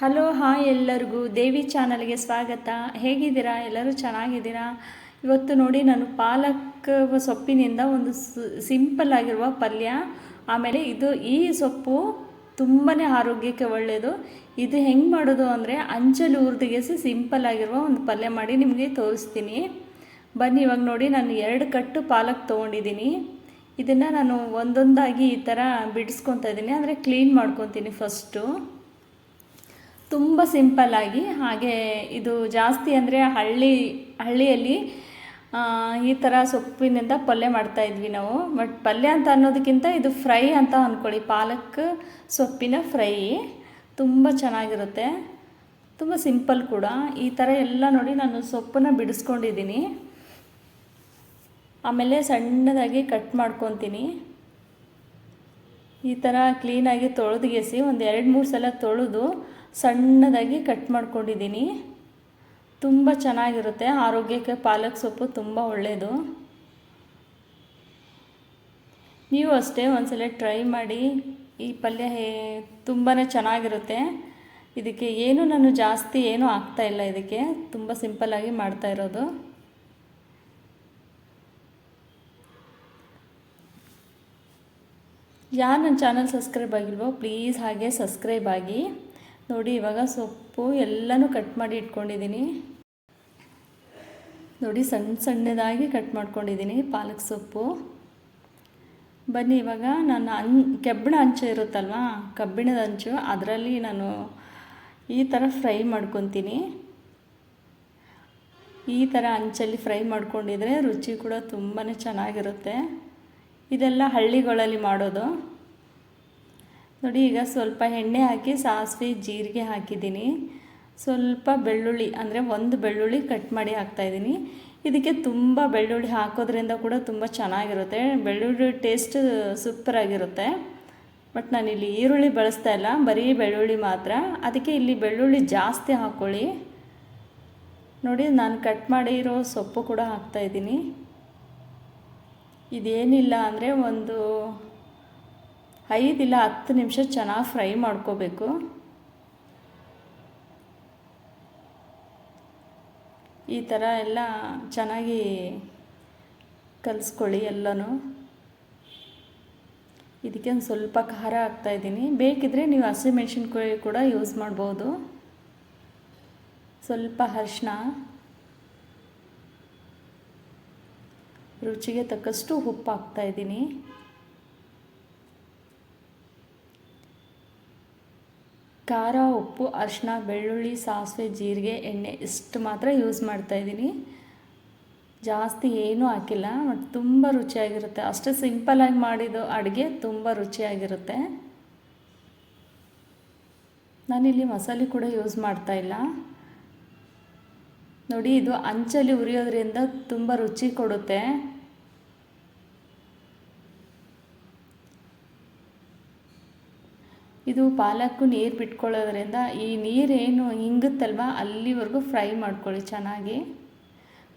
Hello hi ಎಲ್ಲರಿಗೂ. ದೇವಿ ಚಾನಲ್ಗೆ ಸ್ವಾಗತ. ಹೇಗಿದ್ದೀರಾ? ಎಲ್ಲರೂ ಚೆನ್ನಾಗಿದ್ದೀರಾ? ಇವತ್ತು ನೋಡಿ ನಾನು ಪಾಲಕ್ ಸೊಪ್ಪಿನಿಂದ ಒಂದು ಸಿಂಪಲ್ ಆಗಿರುವ ಪಲ್ಯ. ಆಮೇಲೆ ಇದು ಈ ಸೊಪ್ಪು ತುಂಬಾ ಆರೋಗ್ಯಕ್ಕೆ ಒಳ್ಳೆಯದು ಇದು ಹೆಂಗೆ ಮಾಡೋದು ಅಂದರೆ ಅಂಚಲು ಹುರಿದಿಗೆಸಿ ಸಿಂಪಲ್ ಆಗಿರುವ ಒಂದು ಪಲ್ಯ ಮಾಡಿ ನಿಮಗೆ ತೋರಿಸ್ತೀನಿ. ಬನ್ನಿ, ಇವಾಗ ನೋಡಿ ನಾನು ಎರಡು ಕಟ್ಟು ಪಾಲಕ್ ತೊಗೊಂಡಿದ್ದೀನಿ. ಇದನ್ನು ನಾನು ಒಂದೊಂದಾಗಿ ಈ ಥರ ಬಿಡಿಸ್ಕೊತಾ ಇದ್ದೀನಿ. ಅಂದರೆ ಕ್ಲೀನ್ ಮಾಡ್ಕೊತೀನಿ ಫಸ್ಟು. ತುಂಬ ಸಿಂಪಲ್ಲಾಗಿ ಹಾಗೆ ಇದು ಜಾಸ್ತಿ ಅಂದರೆ ಹಳ್ಳಿ, ಹಳ್ಳಿಯಲ್ಲಿ ಈ ಥರ ಸೊಪ್ಪಿನಿಂದ ಪಲ್ಯ ಮಾಡ್ತಾ ಇದ್ವಿ ನಾವು. ಬಟ್ ಪಲ್ಯ ಅಂತ ಅನ್ನೋದಕ್ಕಿಂತ ಇದು ಫ್ರೈ ಅಂತ ಅಂದ್ಕೊಳ್ಳಿ ಪಾಲಕ್ ಸೊಪ್ಪಿನ ಫ್ರೈ ತುಂಬ ಚೆನ್ನಾಗಿರುತ್ತೆ. ತುಂಬ ಸಿಂಪಲ್ ಕೂಡ. ಈ ಥರ ಎಲ್ಲ ನೋಡಿ ನಾನು ಸೊಪ್ಪನ್ನ ಬಿಡಿಸ್ಕೊಂಡಿದ್ದೀನಿ. ಆಮೇಲೆ ಸಣ್ಣದಾಗಿ ಕಟ್ ಮಾಡ್ಕೊತೀನಿ. ಈ ಥರ ಕ್ಲೀನಾಗಿ ತೊಳೆದುಗೆಸಿ ಒಂದು ಎರಡು ಮೂರು ಸಲ ತೊಳೆದು ಸಣ್ಣದಾಗಿ ಕಟ್ ಮಾಡ್ಕೊಂಡಿದ್ದೀನಿ. ತುಂಬ ಚೆನ್ನಾಗಿರುತ್ತೆ. ಆರೋಗ್ಯಕ್ಕೆ ಪಾಲಕ್ ಸೊಪ್ಪು ತುಂಬ ಒಳ್ಳೆಯದು ನೀವು ಅಷ್ಟೇ ಒಂದ್ಸಲ ಟ್ರೈ ಮಾಡಿ. ಈ ಪಲ್ಯ ಹೇ ತುಂಬಾ ಚೆನ್ನಾಗಿರುತ್ತೆ. ಇದಕ್ಕೆ ಏನು ನಾನು ಜಾಸ್ತಿ ಏನೂ ಆಗ್ತಾ ಇಲ್ಲ ಇದಕ್ಕೆ. ತುಂಬ ಸಿಂಪಲ್ಲಾಗಿ ಮಾಡ್ತಾ ಇರೋದು. ಯಾರು ನನ್ನ ಚಾನಲ್ ಸಬ್ಸ್ಕ್ರೈಬ್ ಆಗಿಲ್ವೋ, ಪ್ಲೀಸ್ ಹಾಗೆ ಸಬ್ಸ್ಕ್ರೈಬ್ ಆಗಿ. ನೋಡಿ, ಇವಾಗ ಸೊಪ್ಪು ಎಲ್ಲನೂ ಕಟ್ ಮಾಡಿ ಇಟ್ಕೊಂಡಿದ್ದೀನಿ. ನೋಡಿ ಸಣ್ಣ ಸಣ್ಣದಾಗಿ ಕಟ್ ಮಾಡ್ಕೊಂಡಿದ್ದೀನಿ ಪಾಲಕ್ ಸೊಪ್ಪು. ಬನ್ನಿ, ಇವಾಗ ನಾನು ಅನ್ ಕೆಬ್ಬಣ ಅಂಚು ಇರುತ್ತಲ್ವ, ಕಬ್ಬಿಣದ ಅಂಚು, ಅದರಲ್ಲಿ ನಾನು ಈ ಥರ ಫ್ರೈ ಮಾಡ್ಕೊತೀನಿ. ಈ ಥರ ಅಂಚಲ್ಲಿ ಫ್ರೈ ಮಾಡ್ಕೊಂಡಿದ್ರೆ ರುಚಿ ಕೂಡ ತುಂಬಾ ಚೆನ್ನಾಗಿರುತ್ತೆ. ಇದೆಲ್ಲ ಹಳ್ಳಿಗಳಲ್ಲಿ ಮಾಡೋದು. ನೋಡಿ, ಈಗ ಸ್ವಲ್ಪ ಎಣ್ಣೆ ಹಾಕಿ ಸಾಸಿವೆ ಜೀರಿಗೆ ಹಾಕಿದ್ದೀನಿ. ಸ್ವಲ್ಪ ಬೆಳ್ಳುಳ್ಳಿ, ಅಂದರೆ ಒಂದು ಬೆಳ್ಳುಳ್ಳಿ ಕಟ್ ಮಾಡಿ ಹಾಕ್ತಾಯಿದ್ದೀನಿ ಇದಕ್ಕೆ ತುಂಬ ಬೆಳ್ಳುಳ್ಳಿ ಹಾಕೋದ್ರಿಂದ ಕೂಡ ತುಂಬ ಚೆನ್ನಾಗಿರುತ್ತೆ. ಬೆಳ್ಳುಳ್ಳಿ ಟೇಸ್ಟ್ ಸೂಪರಾಗಿರುತ್ತೆ ಬಟ್ ನಾನಿಲ್ಲಿ ಈರುಳ್ಳಿ ಬಳಸ್ತಾ ಇಲ್ಲ, ಬರೀ ಬೆಳ್ಳುಳ್ಳಿ ಮಾತ್ರ. ಅದಕ್ಕೆ ಇಲ್ಲಿ ಬೆಳ್ಳುಳ್ಳಿ ಜಾಸ್ತಿ ಹಾಕ್ಕೊಳ್ಳಿ ನೋಡಿ, ನಾನು ಕಟ್ ಮಾಡಿರೋ ಸೊಪ್ಪು ಕೂಡ ಹಾಕ್ತಾಯಿದ್ದೀನಿ ಇದೇನಿಲ್ಲ ಅಂದರೆ ಒಂದು ಐದಿಲ್ಲ ಹತ್ತು ನಿಮಿಷ ಚೆನ್ನಾಗಿ ಫ್ರೈ ಮಾಡ್ಕೋಬೇಕು. ಈ ಥರ ಎಲ್ಲ ಚೆನ್ನಾಗಿ ಕಲಿಸ್ಕೊಳ್ಳಿ ಎಲ್ಲನೂ. ಇದಕ್ಕೆ ಒಂದು ಸ್ವಲ್ಪ ಖಾರ ಹಾಕ್ತಾಯಿದ್ದೀನಿ ಬೇಕಿದ್ರೆ ನೀವು ಹಸಿಮೆಣ್ಸಿನ್ಕಾಯಿ ಕೂಡ ಯೂಸ್ ಮಾಡ್ಬೋದು. ಸ್ವಲ್ಪ ಅರಿಶಿನ ರುಚಿಗೆ ತಕ್ಕಷ್ಟು ಉಪ್ಪು ಹಾಕ್ತಾಯಿದ್ದೀನಿ ಖಾರ, ಉಪ್ಪು ಅರಿಶಿನ ಬೆಳ್ಳುಳ್ಳಿ, ಸಾಸಿವೆ, ಜೀರಿಗೆ, ಎಣ್ಣೆ ಇಷ್ಟು ಮಾತ್ರ ಯೂಸ್ ಮಾಡ್ತಾಯಿದ್ದೀನಿ ಜಾಸ್ತಿ ಏನೂ ಹಾಕಿಲ್ಲ ಬಟ್ ತುಂಬ ರುಚಿಯಾಗಿರುತ್ತೆ. ಅಷ್ಟೇ ಸಿಂಪಲಾಗಿ ಮಾಡಿದ್ದು ಅಡುಗೆ ತುಂಬ ರುಚಿಯಾಗಿರುತ್ತೆ. ನಾನಿಲ್ಲಿ ಮಸಾಲೆ ಕೂಡ ಯೂಸ್ ಮಾಡ್ತಾ ಇಲ್ಲ. ನೋಡಿ, ಇದು ಅಂಚಲ್ಲಿ ಉರಿಯೋದ್ರಿಂದ ತುಂಬ ರುಚಿ ಕೊಡುತ್ತೆ. ಇದು ಪಾಲಕ್ಕು ನೀರು ಬಿಟ್ಕೊಳ್ಳೋದ್ರಿಂದ ಈ ನೀರೇನು ಹಿಂಗುತ್ತಲ್ವ ಅಲ್ಲಿವರೆಗೂ ಫ್ರೈ ಮಾಡ್ಕೊಳ್ಳಿ ಚೆನ್ನಾಗಿ.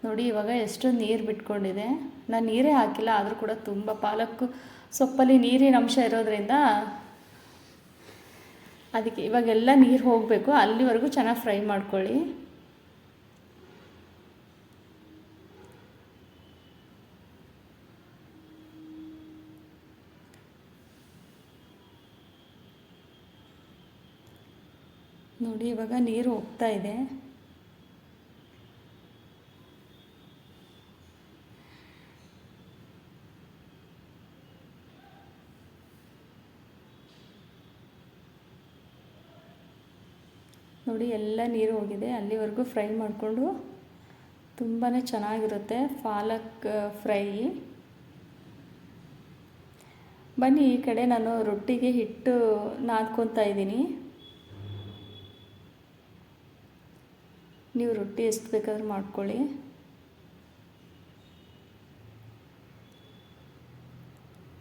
ನೋಡಿ, ಇವಾಗ ಎಷ್ಟು ನೀರು ಬಿಟ್ಕೊಂಡಿದೆ. ನಾನು ನೀರೇ ಹಾಕಿಲ್ಲ, ಆದರೂ ಕೂಡ ತುಂಬ ಪಾಲಕ್ಕು ಸೊಪ್ಪಲ್ಲಿ ನೀರಿನ ಅಂಶ ಇರೋದ್ರಿಂದ ಅದಕ್ಕೆ ಇವಾಗೆಲ್ಲ ನೀರು ಹೋಗಬೇಕು, ಅಲ್ಲಿವರೆಗೂ ಚೆನ್ನಾಗಿ ಫ್ರೈ ಮಾಡ್ಕೊಳ್ಳಿ. ನೋಡಿ, ಇವಾಗ ನೀರು ಹೋಗ್ತಾ ಇದೆ. ನೋಡಿ, ಎಲ್ಲ ನೀರು ಹೋಗಿದೆ. ಅಲ್ಲಿವರೆಗೂ ಫ್ರೈ ಮಾಡಿಕೊಂಡು ತುಂಬಾ ಚೆನ್ನಾಗಿರುತ್ತೆ ಪಾಲಕ್ ಫ್ರೈ. ಬನ್ನಿ, ಈ ಕಡೆ ನಾನು ರೊಟ್ಟಿಗೆ ಹಿಟ್ಟು ನಾದ್ಕೊತಾ ಇದ್ದೀನಿ. ನೀವು ರೊಟ್ಟಿ ಎಷ್ಟು ಬೇಕಾದ್ರೂ ಮಾಡ್ಕೊಳ್ಳಿ.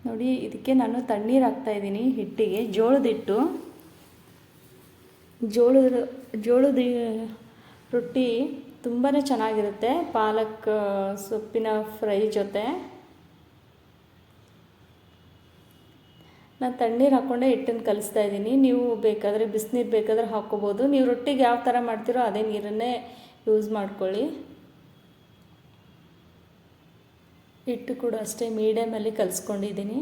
ನೋಡಿ, ಇದಕ್ಕೆ ನಾನು ತಣ್ಣೀರು ಹಾಕ್ತಾ ಇದ್ದೀನಿ ಹಿಟ್ಟಿಗೆ. ಜೋಳದ ಹಿಟ್ಟು. ಜೋಳದ ಜೋಳದ ರೊಟ್ಟಿ ತುಂಬಾ ಚೆನ್ನಾಗಿರುತ್ತೆ. ಪಾಲಕ್, ಸೊಪ್ಪಿನ ಫ್ರೈ ಜೊತೆ. ನಾನು ತಣ್ಣೀರು ಹಾಕ್ಕೊಂಡೆ ಹಿಟ್ಟನ್ನು ಕಲಿಸ್ತಾ ಇದ್ದೀನಿ. ನೀವು ಬೇಕಾದರೆ ಬಿಸಿನೀರು ಬೇಕಾದರೆ ಹಾಕ್ಕೋಬೋದು. ನೀವು ರೊಟ್ಟಿಗೆ ಯಾವ ಥರ ಮಾಡ್ತೀರೋ ಅದೇ ನೀರನ್ನೇ ಯೂಸ್ ಮಾಡ್ಕೊಳ್ಳಿ. ಹಿಟ್ಟು ಕೂಡ ಅಷ್ಟೇ ಮೀಡಿಯಮಲ್ಲಿ ಕಲಿಸ್ಕೊಂಡಿದ್ದೀನಿ.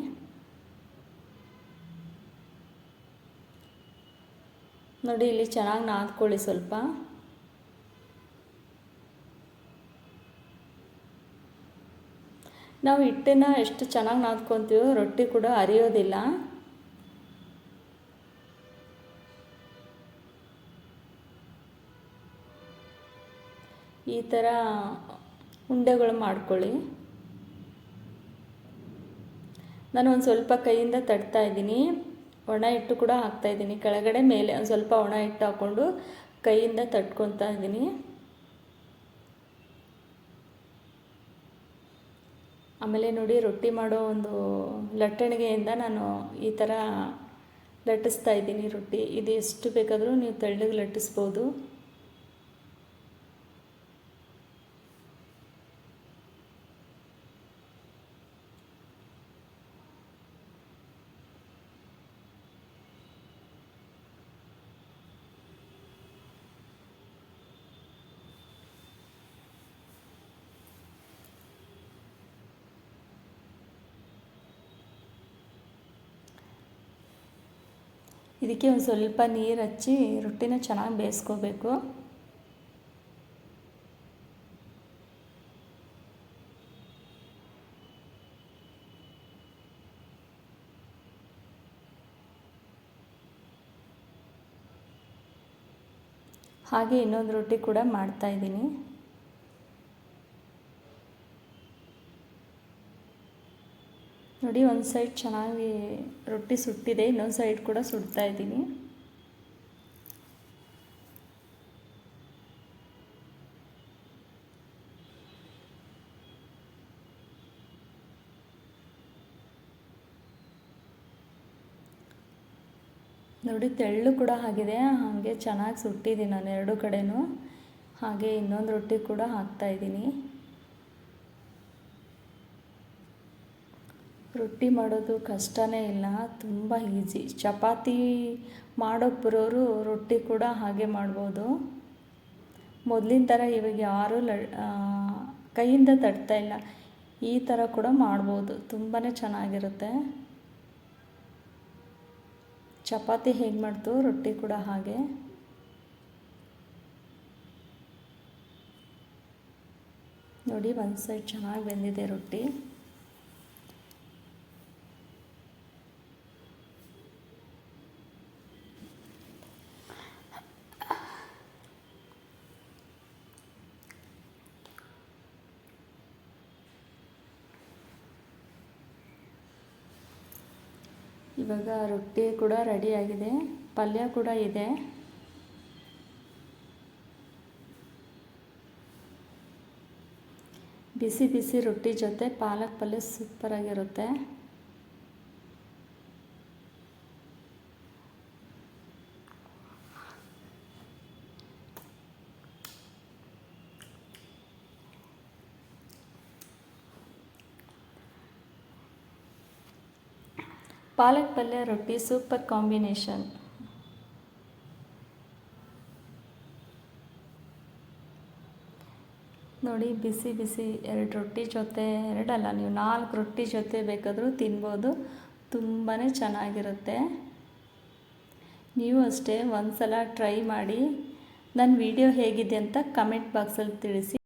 ನೋಡಿ, ಇಲ್ಲಿ ಚೆನ್ನಾಗಿ ನಾದ್ಕೊಳ್ಳಿ ಸ್ವಲ್ಪ. ನಾವು ಹಿಟ್ಟನ್ನು ಎಷ್ಟು ಚೆನ್ನಾಗಿ ನಾದ್ಕೊತೀವೋ ರೊಟ್ಟಿ ಕೂಡ ಅರಿಯೋದಿಲ್ಲ. ಈ ಥರ ಉಂಡೆಗಳು ಮಾಡ್ಕೊಳ್ಳಿ. ನಾನು ಒಂದು ಸ್ವಲ್ಪ ಕೈಯಿಂದ ತಡ್ತಾ ಇದ್ದೀನಿ. ಒಣ ಹಿಟ್ಟು ಕೂಡ ಹಾಕ್ತಾಯಿದ್ದೀನಿ ಕೆಳಗಡೆ ಮೇಲೆ ಒಂದು ಸ್ವಲ್ಪ ಒಣ ಹಿಟ್ಟು ಹಾಕ್ಕೊಂಡು ಕೈಯಿಂದ ತಟ್ಕೊತಾ ಇದ್ದೀನಿ. ಆಮೇಲೆ ನೋಡಿ ರೊಟ್ಟಿ ಮಾಡೋ ಒಂದು ಲಟ್ಟಣಿಗೆಯಿಂದ ನಾನು ಈ ಥರ ಲಟ್ಟಿಸ್ತಾ ಇದ್ದೀನಿ ರೊಟ್ಟಿ. ಇದು ಎಷ್ಟು ಬೇಕಾದರೂ ನೀವು ತೆಳ್ಳಗೆ ಲಟ್ಟಿಸ್ಬೋದು. ಇದಕ್ಕೆ ಒಂದು ಸ್ವಲ್ಪ ನೀರು ಹಚ್ಚಿ ರೊಟ್ಟಿನ ಚೆನ್ನಾಗಿ ಬೇಯಿಸ್ಕೋಬೇಕು. ಹಾಗೆ ಇನ್ನೊಂದು ರೊಟ್ಟಿ ಕೂಡ ಮಾಡ್ತಾಯಿದ್ದೀನಿ ನೋಡಿ, ಒಂದು ಸೈಡ್ ಚೆನ್ನಾಗಿ ರೊಟ್ಟಿ ಸುಟ್ಟಿದೆ, ಇನ್ನೊಂದು ಸೈಡ್ ಕೂಡ ಸುಡ್ತಾ ಇದ್ದೀನಿ. ನೋಡಿ, ತೆಳ್ಳು ಕೂಡ ಆಗಿದೆ, ಹಾಗೆ ಚೆನ್ನಾಗಿ ಸುಟ್ಟಿದ್ದೀನಿ ನಾನು ಎರಡು ಕಡೆನೂ. ಹಾಗೆ ಇನ್ನೊಂದು ರೊಟ್ಟಿ ಕೂಡ ಹಾಕ್ತಾಯಿದ್ದೀನಿ ರೊಟ್ಟಿ ಮಾಡೋದು ಕಷ್ಟನೇ ಇಲ್ಲ, ತುಂಬ ಈಸಿ ಚಪಾತಿ ಮಾಡೋ ಬರೋರು ರೊಟ್ಟಿ ಕೂಡ ಹಾಗೆ ಮಾಡ್ಬೋದು. ಮೊದಲಿನ ಥರ ಇವಾಗ ಯಾರೂ ಲ ಕೈಯಿಂದ ತಟ್ತಾ ಇಲ್ಲ. ಈ ಥರ ಕೂಡ ಮಾಡ್ಬೋದು ತುಂಬಾ ಚೆನ್ನಾಗಿರುತ್ತೆ. ಚಪಾತಿ ಹೇಗೆ ಮಾಡ್ತು, ರೊಟ್ಟಿ ಕೂಡ ಹಾಗೆ. ನೋಡಿ ಒಂದು ಸೈಡ್ ಚೆನ್ನಾಗಿ ಬೆಂದಿದೆ ರೊಟ್ಟಿ. ಇವಾಗ ರೊಟ್ಟಿ ಕೂಡ ರೆಡಿಯಾಗಿದೆ ಪಲ್ಯ ಕೂಡ ಇದೆ. ಬಿಸಿ ಬಿಸಿ ರೊಟ್ಟಿ ಜೊತೆ ಪಾಲಕ್ ಪಲ್ಯ ಸೂಪರಾಗಿರುತ್ತೆ ಪಾಲಕ್ ಪಲ್ಯ ರೊಟ್ಟಿ ಸೂಪರ್ ಕಾಂಬಿನೇಷನ್. ನೋಡಿ, ಬಿಸಿ ಬಿಸಿ ಎರಡು ರೊಟ್ಟಿ ಜೊತೆ, ಎರಡಲ್ಲ, ನೀವು ನಾಲ್ಕು ರೊಟ್ಟಿ ಜೊತೆ ಬೇಕಾದರೂ ತಿನ್ಬೋದು. ತುಂಬಾ ಚೆನ್ನಾಗಿರುತ್ತೆ. ನೀವು ಅಷ್ಟೇ ಒಂದು ಸಲ ಟ್ರೈ ಮಾಡಿ. ನನ್ನ ವಿಡಿಯೋ ಹೇಗಿದೆ ಅಂತ ಕಮೆಂಟ್ ಬಾಕ್ಸಲ್ಲಿ ತಿಳಿಸಿ.